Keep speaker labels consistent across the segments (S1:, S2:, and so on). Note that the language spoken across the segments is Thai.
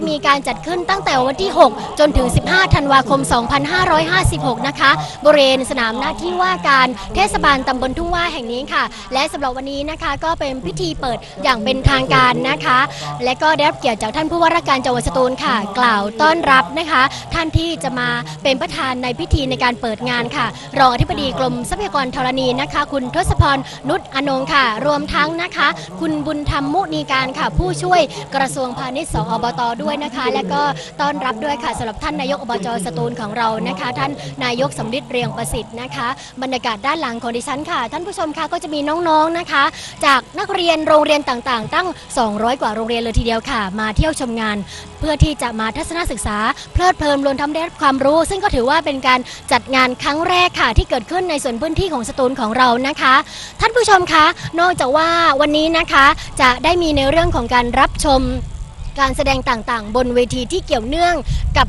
S1: จะมีการจัดขึ้นตั้งแต่วันที่ 6 จนถึง 15ธันวาคม 2556 นะคะบริเวณสนามหน้าที่ว่าการเทศบาลตำบลทุ่งว่าแห่งนี้ค่ะ และสำหรับวันนี้นะคะก็เป็นพิธีเปิดอย่างเป็นทางการนะคะ และก็ได้รับเกียรติจากท่านผู้ว่าราชการจังหวัดสตูลค่ะ กล่าวต้อนรับนะคะ ท่านที่จะมาเป็นประธานในพิธีในการเปิดงานค่ะ รองอธิบดีกรมทรัพยากรธรณีนะคะ คุณทศพรนุชอนงค่ะ รวมทั้งนะคะ คุณบุญธรรมมุนีการค่ะ ผู้ช่วยกระทรวงพาณิชย์สอบตด้วยนะคะ และก็ต้อนรับด้วยค่ะสำหรับท่านนายกอบจสตูลของเรานะคะ ท่านนายกสำริดเรียงประสิทธิ์นะคะ บรรยากาศด้านหลังของดิฉันค่ะ ท่านผู้ชมคะก็จะมีน้องๆนะคะ จากนักเรียนโรงเรียนต่างๆ ตั้ง 200 กว่าโรงเรียนเลยทีเดียวค่ะ มาเที่ยวชมงาน เพื่อที่จะมาทัศนศึกษา เพลิดเพลินรวมทั้งได้ความรู้ ซึ่งก็ถือว่าเป็นการจัดงานครั้งแรกค่ะ ที่เกิดขึ้นในส่วนพื้นที่ของสตูลของเรานะคะ ท่านผู้ชมคะ นอกจากว่าวันนี้นะคะจะได้มีในเรื่องของการรับชมการแสดงต่างๆ บนเวทีที่เกี่ยวเนื่องกับ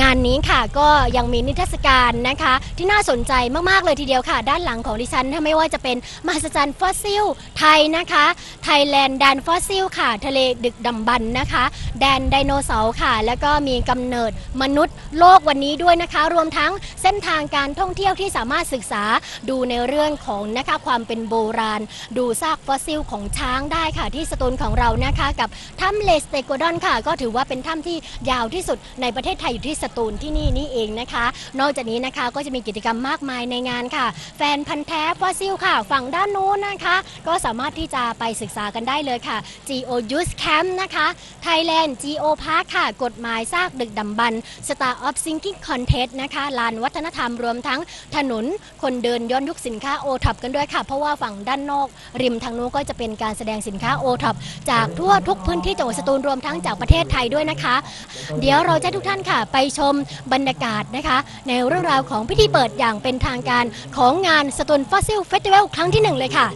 S1: งานนี้ค่ะก็ยังมีนิทรรศการนะคะ ที่น่าสนใจมาก ๆ เลยทีเดียวค่ะ ด้านหลังของดิฉันถ้าไม่ว่าจะเป็นมหัศจรรย์ฟอสซิล ไทยนะคะไทยแลนด์แดนฟอสซิลค่ะ ทะเลดึกดำบรรพ์นะคะ แดนไดโนเสาร์ค่ะ แล้วก็มีกำเนิดมนุษย์โลกวันนี้ด้วยนะคะ รวมทั้งเส้นทางการท่องเที่ยวที่สามารถศึกษาดูในเรื่องของนะคะความเป็นโบราณ ดูซากฟอสซิลของช้างได้ค่ะ ที่สตูลของเรานะคะ กับถ้ำเลสเตโกดอนค่ะ ก็ถือว่าเป็นถ้ำที่ยาวที่สุดในประเทศไทยอยู่ที่สตูลที่นี่นี่เองนะคะ นอกจากนี้นะคะก็จะมีกิจกรรมมากมายในงานค่ะ แฟนพันธ์แท้ฟอสซิลค่ะ ฝั่งด้านนู้นนะคะ ก็สามารถที่จะไปศึกษากันได้เลยค่ะ Geo Use Camp นะคะ Thailand Geo Park ค่ะ กฎหมายซากดึกดำบรรพ์ Star of Sinking Contest นะคะลานวัฒนธรรมรวมทั้งถนนคนเดินย้อนยุคสินค้าโอท็อปกันด้วยค่ะ เพราะว่าฝั่งด้านนอก ริมทางนู้นก็จะเป็นการแสดงสินค้าโอท็อปจากทั่วทุกพื้นที่จังหวัดสตูลรวมทั้งจากประเทศไทยด้วยนะคะ เดี๋ยวเราจะทุกท่านค่ะ ไปชมบรรยากาศนะคะ ในเรื่องราวของพิธีเปิดอย่างเป็นทางการของงานสตูลฟอสซิลเฟสติวัลครั้งที่หนึ่งเลยค่ะ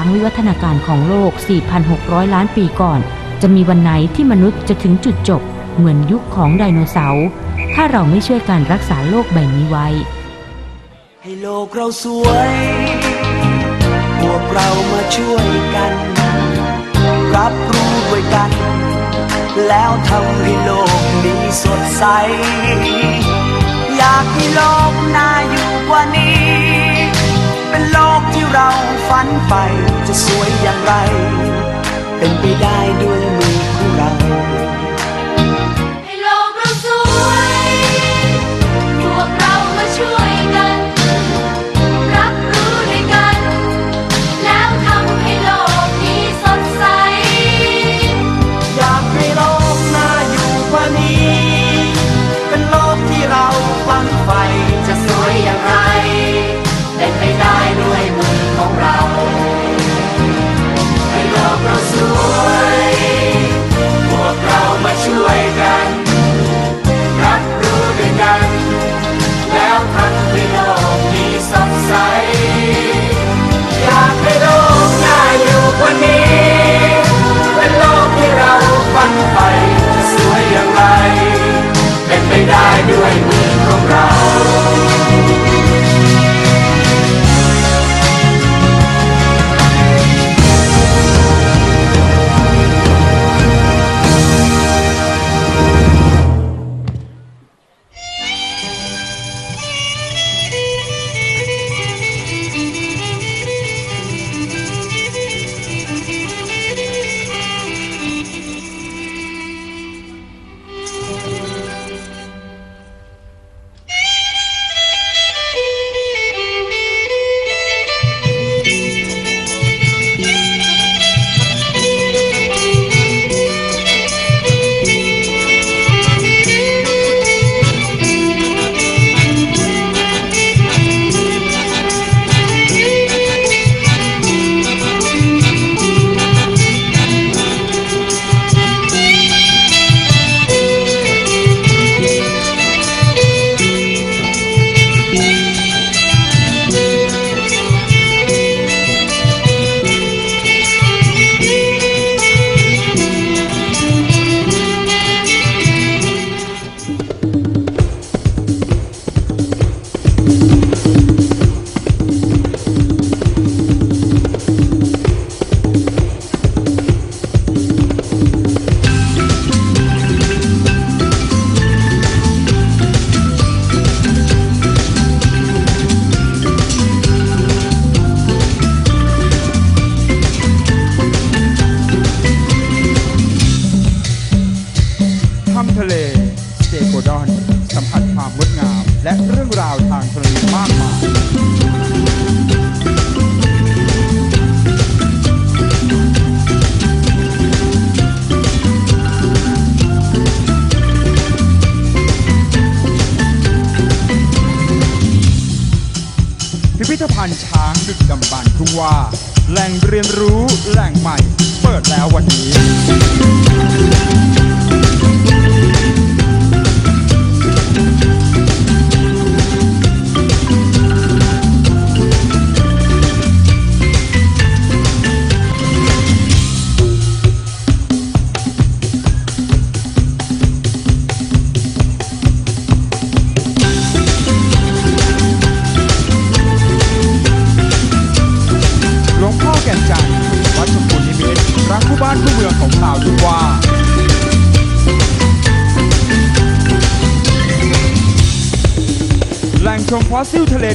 S1: า
S2: งวิวัฒนาการของโลก 4,600 ล้านปีก่อน จะมีวันไหนที่มนุษย์จะถึงจุดจบ เหมือนยุคของไดโนเสาร์ ถ้าเราไม่ช่วยการรักษาโลกใบนี้ไว้
S3: ให้โลกเราสวย พวกเรามาช่วยกัน รับรู้ด้วยกัน แล้วทำให้โลกนี้สดใส อยากให้โลกน่าอยู่กว่านี้ เป็นโลก เราฝันไปจะสวยอย่างไร เป็นไปได้ด้วย
S4: มือ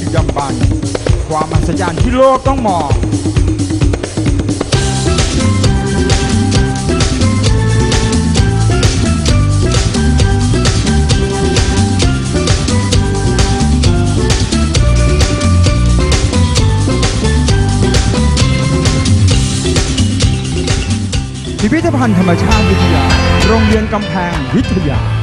S4: ดึกดำบรรพ์ความมหัศจรรย์ที่โลกต้องมองพิพิธภัณฑ์ธรรมชาติวิทยา โรงเรียนกำแพงวิทยา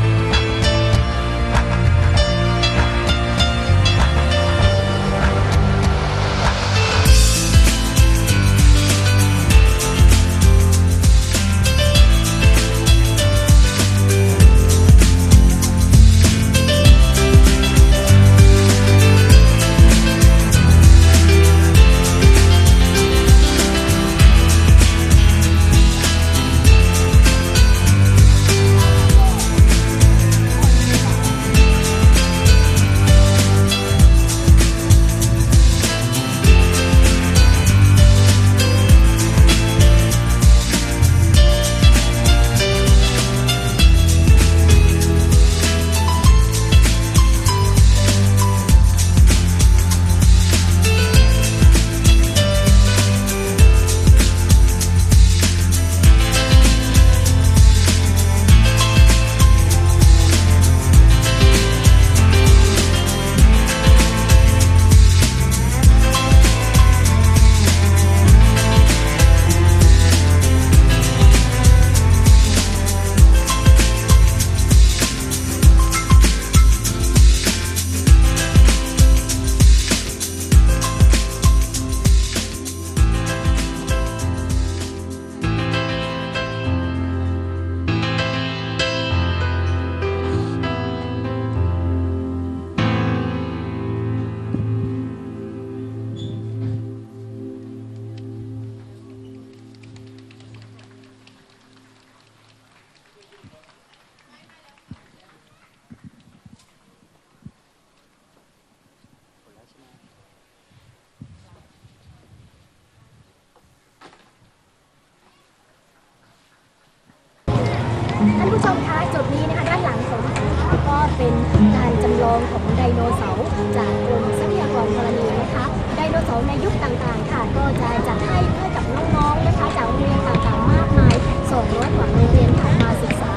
S1: ผู้ชมคะจุดนี้นะคะด้านหลังของดิฉันะคะก็เป็นการจำลองของไดโนเสาร์จากกรมทรัพยากรธรณีนะคะไดโนเสาร์ในยุคต่างๆ ค่ะ ก็จะจัดให้เพื่อกับน้องๆนะคะจากโรงเรียนต่างๆมากมาย200กว่าโรงเรียนค่ะมาศึกษา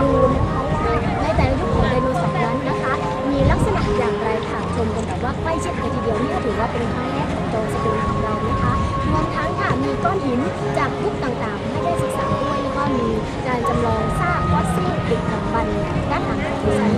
S1: ดูนะคะว่าในแต่ละยุคของไดโนเสาร์นั้นนะคะ มีลักษณะอย่างไรค่ะชมกันแบบว่าใกล้ชิดกันทีเดียวนี่ก็ถือว่าเป็นครั้งแรกของโจสตูนของเรานะคะรวมทั้งค่ะมีก้อนหินจากยุคต่างๆให้ได้ศึกษา มีการจำลองซากฟอสซิลดึกดำบรรพ์ด้านหลังของดิฉัน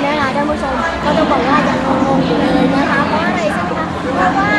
S1: นะคะท่านผู้ชมก็ต้องบอกว่ายังงงอยู่เลยนะคะเพราะอะไรใช่ไหมคะเพราะว่า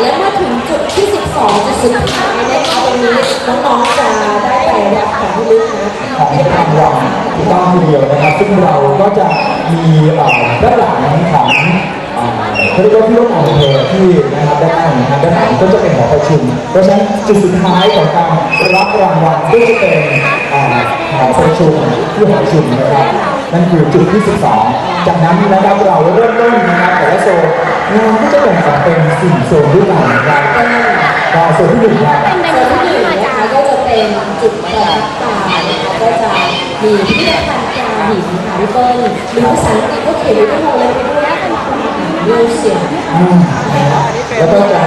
S1: และมา
S5: ถึงจุดที่ 12จุดสุดท้ายนะคะตรงนี้น้องๆจะได้ไปรับของที่ลึกนะ
S6: ขที่รางวัลถูกต้องทีเดียวนะครับ ซึ่งเราก็จะมีด้านหลังของเขาเรียกว่าที่ร่วมงของเธอที่นะครับด้านหน้านะครับด้านหลังก็จะเป็นหอประชุม เพราะฉะนั้นจุดสุดท้ายของการรับรางวัลก็จะเป็นหอประชุมที่หอประชุมนะครับ นั่นคือจุดที่ 12 จากนั้นนะครับเราเริ่มต้นนะครับแต่ละโซนเรนก็จะแบ่งออกเป็นสี่โซนด้วยกันนะครับก็โซนที่หนึ่งครับ
S1: เป็นใน
S5: ส่วนที่
S1: มาจาก
S5: ก็จะเป็นจุดแบบต่างก็จะมีพิพิธภัณฑ์ปาาหินค่ะพี่เปิ้ลหรือภาษาอังกฤษก็เขียนไว้ทั้งหดเลยเป็นว่าเป็นปลาหินมิวเซียม
S6: แล้วก็จะ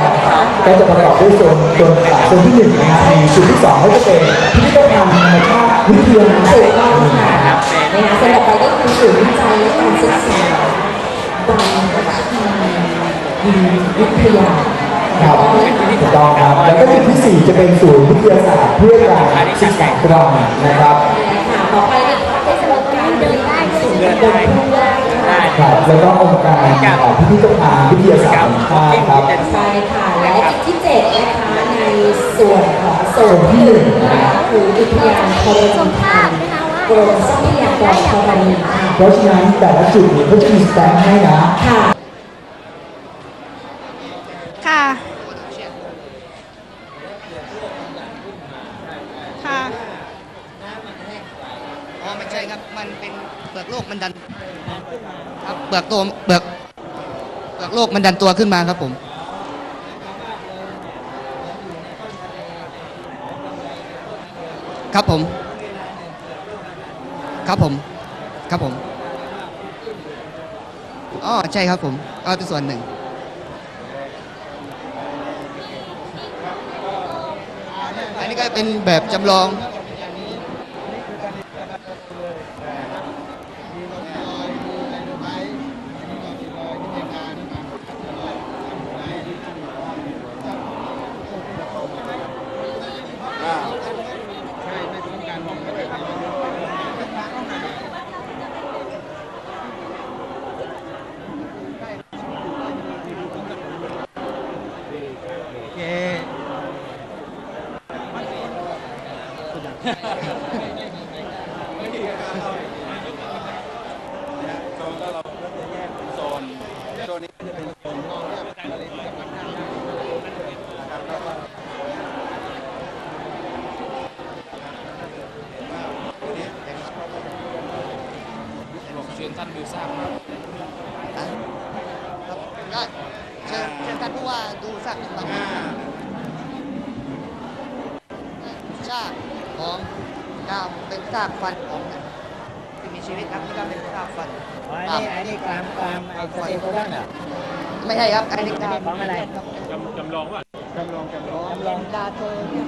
S6: ก็จะประกอบด้วยโซนโซนโซนที่หนึ่งนะฮะมีโซนที่สองก็จะเป็นพิพิธภัณฑ์ธรรมชาติวิทยา
S5: ศาสตร์ นะคะสำหรับไปก็คือศูนย์วิจัยและการศึกษาบางทีวิทยา
S6: ครับถูกต้องครับแล้วก็จุดที่สี่จะเป็นศูนย์วิทยาศาสตร์เพื่อการศึกษากรองนะครับ
S5: ค่ะต่อไปนะคะเป็นสำหรับการเดินได้ศูนย์เดินได้ค่ะ
S6: ครับแล้วก็องค์การอ่าพิพิธภัณฑ์วิทยาศาสตร์แห่งชาติครับ
S5: ใช่ค่ะและจุดที่เจ็ดนะคะในส่วนของโซนที่หนึ่งนะคะคืออุทยานธรณีพันธุ์ กรมทรัพยากรธรณีค่ะ
S6: เพราะฉะนั้นแต่ละจุดนี้เขาจะมีสแตมป์ให้นะ
S5: ค่ะ
S7: ค่ะ ค่ะ
S8: อ๋อไม่ใช่ครับ มันเป็นเปลือกโลกมันดันครับเปลือกตัวเปลือกเปลือกโลกมันดันตัวขึ้นมาครับผม ครับผม ครับผม ครับผมอ๋อใช่ครับผมก็เป็นส่วนหนึ่งอันนี้ก็เป็นแบบจำลอง อะครับก็เชิญเชิญท่านผู้ว่าดูซากหนึ่งบางซากของก้าวเป็นซากฟันของที่มีชีวิตครับนี่ก็เป็นซากฟันอันนี้อันนี้กลามกลามไอ้สเตโคดันอะไม่ใช่ครับอันนี้กลามของอะไรจำจำลองว่าจำลองจำลองจำลองดาโตเนี่ย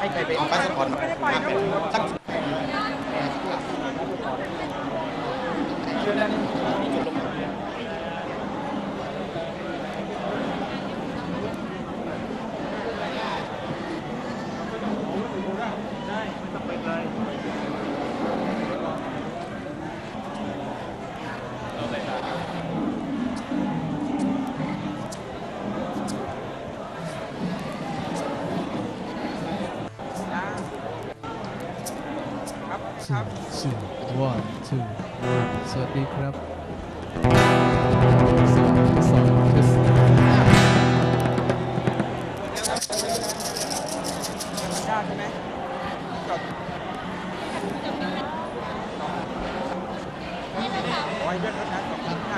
S8: ให้ใครไปเอาพาสปอร์มาเป็น
S9: สัก two สวัสดีครับสองสองทด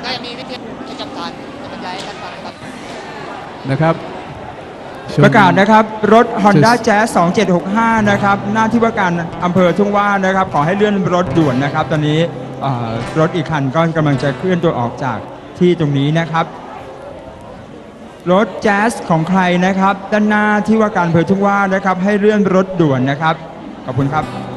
S8: ก็ยังมีวิทยาประจำการจะบรรยายให้ท่านฟังครับ
S9: นะครับชม
S4: ประกาศนะครับ รถ Honda Jazz 2765 นะครับ หน้าที่ว่าการอำเภอทุ่งว่านะครับ ขอให้เลื่อนรถด่วนนะครับ ตอนนี้เอ่อรถอีกคันก็กำลังจะเคลื่อนตัวออกจากที่ตรงนี้นะครับ รถแจ๊สของใครนะครับ ด้านหน้าที่ว่าการอำเภอทุ่งว่านะครับ ให้เลื่อนรถด่วนนะครับ ขอบคุณครับ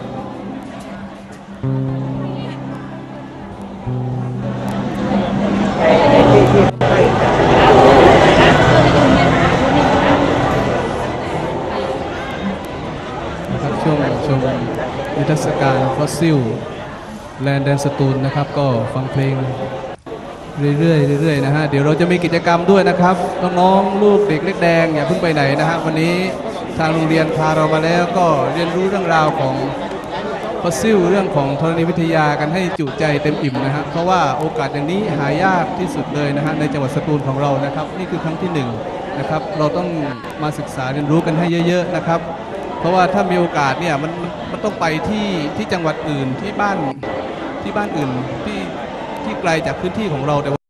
S9: ซิลแลนด์แดนสตูลนะครับ ก็ฟังเพลงเรื่อยๆเรื่อยๆนะฮะ เดี๋ยวเราจะมีกิจกรรมด้วยนะครับน้องๆลูกเด็กเล็กแดงอย่าเพิ่งไปไหนนะฮะ วันนี้ทางโรงเรียนพาเรามาแล้วก็เรียนรู้เรื่องราวของฟอสซิลเรื่องของธรณีวิทยากันให้จุใจเต็มอิ่มนะฮะเพราะว่าโอกาสอย่างนี้หายากที่สุดเลยนะฮะในจังหวัดสตูลของเรานะครับ นี่คือครั้งที่หนึ่งนะครับเราต้องมาศึกษาเรียนรู้กันให้เยอะ ๆนะครับ เพราะว่าถ้ามีโอกาสเนี่ยมัน ต้องไปที่ที่จังหวัดอื่นที่บ้านที่บ้านอื่นที่ที่ไกลจากพื้นที่ของเราแต่ว่า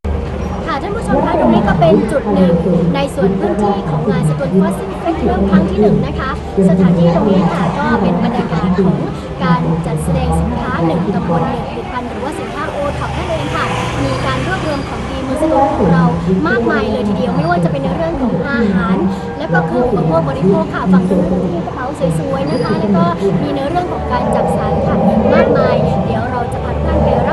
S1: ค่ะท่านผู้ชมคะตรงนี้ก็เป็นจุดหนึ่งในส่วนพื้นที่ของงานสตูนฟอสซิลเฟสติวัลครั้งที่หนึ่งนะคะ สถานที่ตรงนี้ค่ะก็เป็นบรรยากาศของการจัดแสดงสินค้าหนึ่งตำบลหนึ่งผลิตภัณฑ์หรือว่าสินค้าโอท็อปนั่นเองค่ะ มีการรวบรวมของ ดีเมืองสตูลของเรามากมายเลยทีเดียวไม่ว่าจะเป็นในเรื่องของอาหาร และก็เครื่องอุปโภคบริโภคค่ะฝั่งนู้นก็มีกระเป๋าสวยๆนะคะ แล้วก็มีในเรื่องของการจับสารค่ะมากมาย เดี๋ยวเราจะพาทุกท่านไปรับ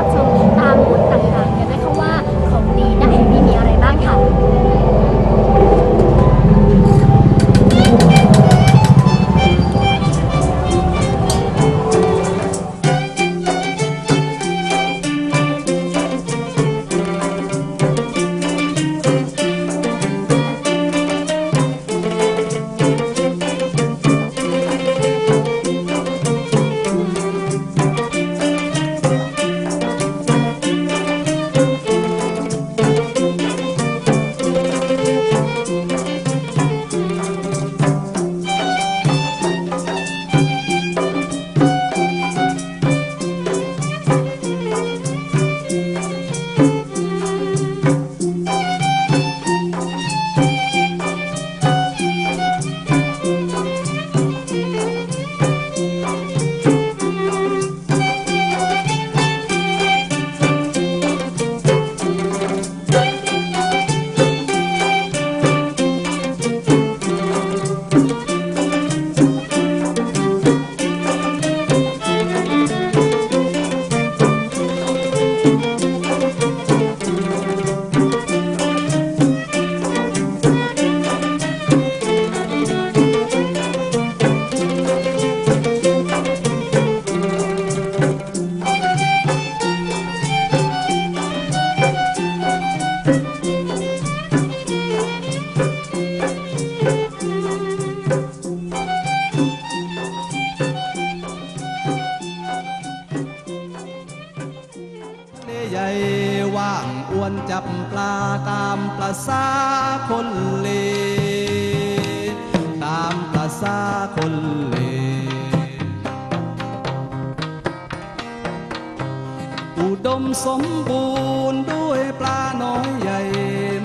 S1: อุดม
S9: สมบูรณ์ด้วยปลาน้อยใหญ่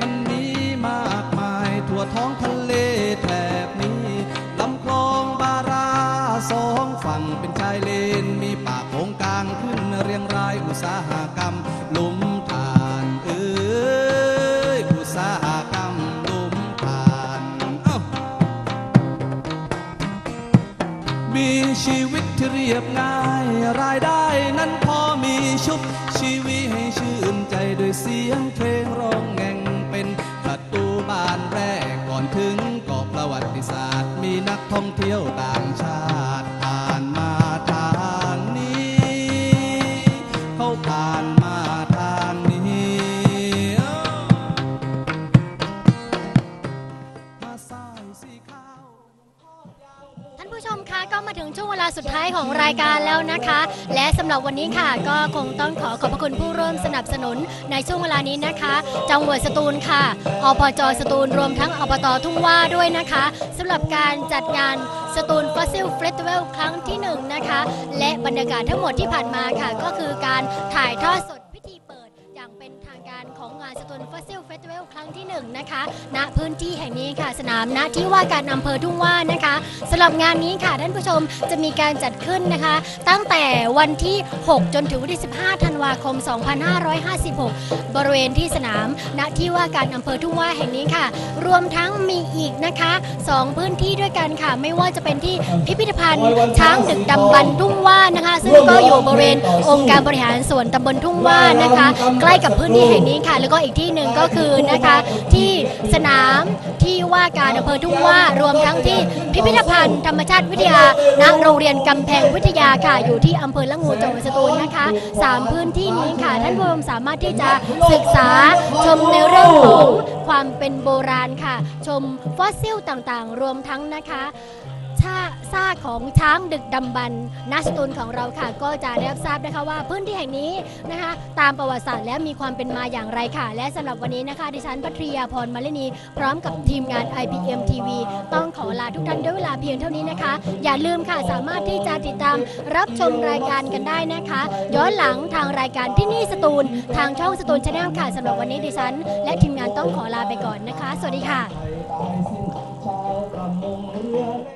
S9: มันมีมากมายทั่วท้องทะเลแถบนี้ลำคลองบาราสองฝั่งเป็นชายเลน มีป่าโกงกลางขึ้นเรียงรายอุตสาหกรรมลุมฐานเอ้ยอุตสาหกรรมลุมฐานมีชีวิตที่เรียบง่ายรายได้นั้น ด้วยเสียงเพลงร้องแง่งเป็นประตูบานแรกก่อนถึงเกาะประวัติศาสตร์ มีนักท่องเที่ยวต่างชาติ ง
S1: ช่วงเวลาสุดท้ายของรายการแล้วนะคะ และสำหรับวันนี้ค่ะ ก็คงต้องขอขอบพระคุณผู้ร่วมสนับสนุนในช่วงเวลานี้นะคะ จังหวัดสตูลค่ะอปจสตูลรวมทั้งอบตทุ่งว่าด้วยนะคะสำหรับการจัดงานสตูลฟอสซิลเฟสติวัลครั้งที่หนึ่งนะคะ และบรรยากาศทั้งหมดที่ผ่านมาค่ะ ก็คือการถ่ายทอดสด ของงานฟอสซิลเฟสติวัลครั้งที่หนึ่งนะคะณพื้นที่แห่งนี้ค่ะสนามณที่ว่าการอำเภอทุ่งว่านะคะสำหรับงานนี้ค่ะท่านผู้ชมจะมีการจัดขึ้นนะคะ ตั้งแต่วันที่ 6 จนถึงวันที่ 15 ธันวาคม 2556 บริเวณที่สนามณที่ว่าการอำเภอทุ่งว่าแห่งนี้ค่ะ รวมทั้งมีอีกนะคะ 2 พื้นที่ด้วยกันค่ะ ไม่ว่าจะเป็นที่พิพิธภัณฑ์ช้างดึกดำบรรทุ่งว่านะคะ ซึ่งก็อยู่บริเวณองค์การบริหารส่วนตำบลทุ่งว่านะคะ ใกล้กับพื้นที่แห่งนี้ค่ะ แล้วก็อีกที่หนึ่งก็คือนะคะที่สนามที่ว่าการอำเภอทุ่งว่ารวมทั้งที่พิพิธภัณฑ์ธรรมชาติวิทยาณโรงเรียนกำแพงวิทยาค่ะอยู่ที่อำเภอละงูจังหวัดสตูลนะคะสามพื้นที่นี้ค่ะท่านผู้ชมสามารถที่จะศึกษาชมในเรื่องของความเป็นโบราณค่ะ ชมฟอสซิลต่างๆ รวมทั้งนะคะ ซากของช้างดึกดำบรรพ์ณสตูลของเราค่ะ ก็จะได้รับทราบนะคะว่าพื้นที่แห่งนี้นะคะ ตามประวัติศาสตร์และมีความเป็นมาอย่างไรค่ะ และสำหรับวันนี้นะคะ ดิฉันพัทริยาพรมาลินี พร้อมกับทีมงาน IPM TV ต้องขอลาทุกท่านด้วยเวลาเพียงเท่านี้นะคะ อย่าลืมค่ะสามารถที่จะติดตามรับชมรายการกันได้นะคะ ย้อนหลังทางรายการที่นี่สตูล ทางช่องสตูลชาแนลค่ะสำหรับวันนี้ดิฉัน และทีมงานต้องขอลาไปก่อนนะคะ สวัสดีค่ะ